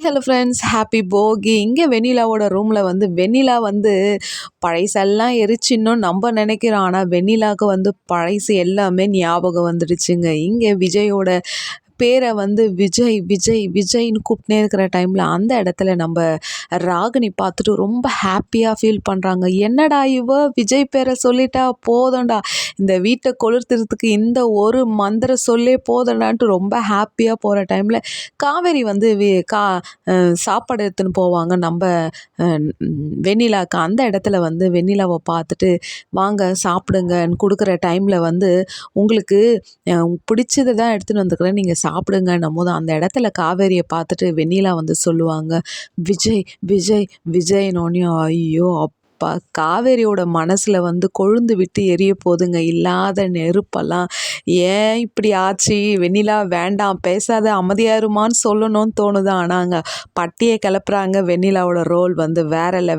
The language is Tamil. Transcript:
ஹலோ ஃப்ரெண்ட்ஸ் ஹாப்பி போகி. இங்கே வெண்ணிலாவோட ரூமில் வந்து வெண்ணிலா வந்து பழைசெல்லாம் எரிச்சின்னு நம்ம நினைக்கிறோம். ஆனால் வெண்ணிலாவுக்கு வந்து பழைசு எல்லாமே ஞாபகம் வந்துடுச்சுங்க. இங்கே விஜயோட பேரை வந்து விஜய் விஜய் விஜய்னு கூப்பிட்டே இருக்கிற டைமில் அந்த இடத்துல நம்ம ராகினி பார்த்துட்டு ரொம்ப ஹாப்பியாக ஃபீல் பண்ணுறாங்க என்னடா இவ? விஜய் பேரை சொல்லிட்டா போதண்டா இந்த வீட்டை கொளுத்துறதுக்கு இந்த ஒரு மந்திர சொல்லே போதண்டான்ட்டு ரொம்ப ஹாப்பியாக போகிற டைமில் காவேரி வந்து வி கா சாப்பாடு எடுத்துன்னு போவாங்க. நம்ம வெண்ணிலாக்கு. அந்த இடத்துல வந்து வெண்ணிலாவை பார்த்துட்டு வாங்க சாப்பிடுங்கன்னு கொடுக்குற டைமில் வந்து உங்களுக்கு பிடிச்சதை தான் எடுத்துன்னு வந்துக்கிறேன் நீங்கள் சாப்பிடுங்கன்னும் போது அந்த இடத்துல காவேரியை பார்த்துட்டு வெண்ணிலா வந்து சொல்லுவாங்க விஜய் விஜய் விஜய்னோடனே ஐயோ அப்பா காவேரியோட மனசில் வந்து கொழுந்து விட்டு எரிய போதுங்க. இல்லாத நெருப்பெல்லாம் ஏன் இப்படி ஆச்சு? வெண்ணிலா வேண்டாம் பேசாத அமைதியாருமான்னு சொல்லணும்னு தோணுது. ஆனாங்க பட்டியை கிளப்புறாங்க. வெண்ணிலாவோட ரோல் வந்து வேற லெவல்